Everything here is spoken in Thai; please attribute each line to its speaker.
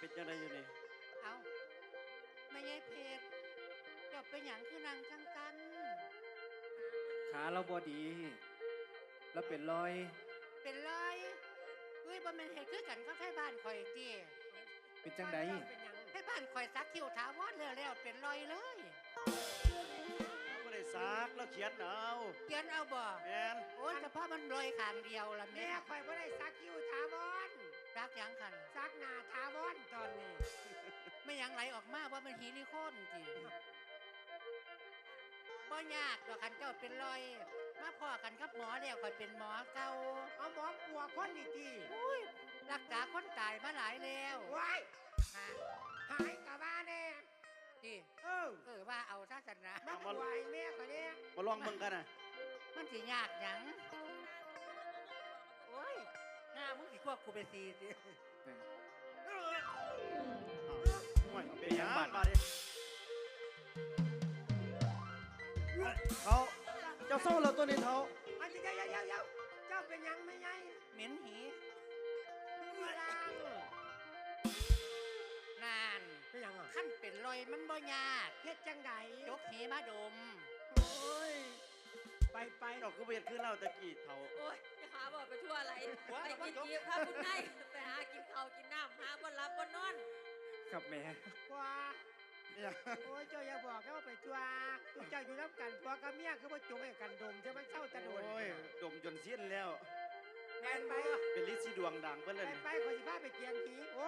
Speaker 1: เป็นจังไดอยู่นี่
Speaker 2: เอาไม่ใช่เพชรเดี๋ยวเป็นอย่างคือนางจังกัน
Speaker 3: ขาเราบอดีเราเป็นรอย
Speaker 2: เป็นไรเฮ้ยบ่แม่นเฮ็ดคือกันกับไทบ้านข่อยติ
Speaker 3: เป็นจังใด
Speaker 2: ไทบ้านข่อยสักคิ้วถาวรแล้วแล้วเป็นรอยเลย
Speaker 1: บ่ได้ซักแล้วเขียนเอา
Speaker 2: เขียนเอาบ่
Speaker 1: แม่น
Speaker 2: โอ้ยเฉพาะมันรอยข้างเดียวละ
Speaker 4: แม่
Speaker 2: แม่
Speaker 4: ข่อยบ่ได้
Speaker 2: ไม่หยังไหลออกมาว่ามันฮีริโคนจิบ่ยากดอกคันเจ้าเป็นรอย มาพอกันกับหมอแล้วข่อยเป็นหมอเก่า
Speaker 4: เอาหมอปัวคนนี่ที
Speaker 2: อุ้ยรักษาคนตายมาหลายแล้ว
Speaker 4: ว้าย
Speaker 2: ฮะ
Speaker 4: หายกะบ้าแน่
Speaker 2: ที่
Speaker 4: เออ
Speaker 2: เออว่าเอาซะสันนะ
Speaker 4: มาป่วยแม่ข่อยเนี่ย
Speaker 1: มาลองเบิ่งกันน่ะ
Speaker 2: มันสิยากหยังโอ้ยหน้ามึงสิควบกูไปสีสิ
Speaker 1: อ้า วห่วยเป็นหยังบาดนี้เขาเจ้าเศร้าแล้วตัวนี้เขา
Speaker 4: อันนี้เดี๋ยวเดี๋ยวเดี๋ยวเจ้าเป็นหยังไม่ไง
Speaker 2: เหม็นหี
Speaker 4: มีราง
Speaker 2: นาน
Speaker 4: เป็นหยังอะ
Speaker 2: ขั้นเป็นรอยมันบ่ยาก
Speaker 4: เฮ็ดจังได
Speaker 2: ยกหีมาดม
Speaker 4: โอ้ยไปไป
Speaker 1: เจ้าคือบ่เฮ็ดคือเราตะกี้เฒ่า
Speaker 5: โอ้ยอย่าหาบอกไปทั่วอะไร
Speaker 2: ว้า
Speaker 5: ไป
Speaker 2: ว
Speaker 5: กิน
Speaker 2: ว้าว
Speaker 5: ยีบถ้าคุณนายไปหากินข้าวกินน้ำหาบนรับบนนอน
Speaker 3: ครับแม่
Speaker 4: กว่า
Speaker 1: เนี่ย
Speaker 4: โอ้ยเจ้าอย่าบอกนะว่าไปจัวทุกเจ้าอยู่น้ำกันผัวกับเมียคือว่าจุงให้กันดมใช่ไหมเศร้าตะโดน
Speaker 1: โอ้ยดมจนเสี้ยนแล้ว
Speaker 4: แม่นไป
Speaker 1: เป็นลิซีดวงดังเพิ่นเลย
Speaker 4: ไป
Speaker 1: นี่
Speaker 4: ไปขอสิพาไปเกียงผีโอ้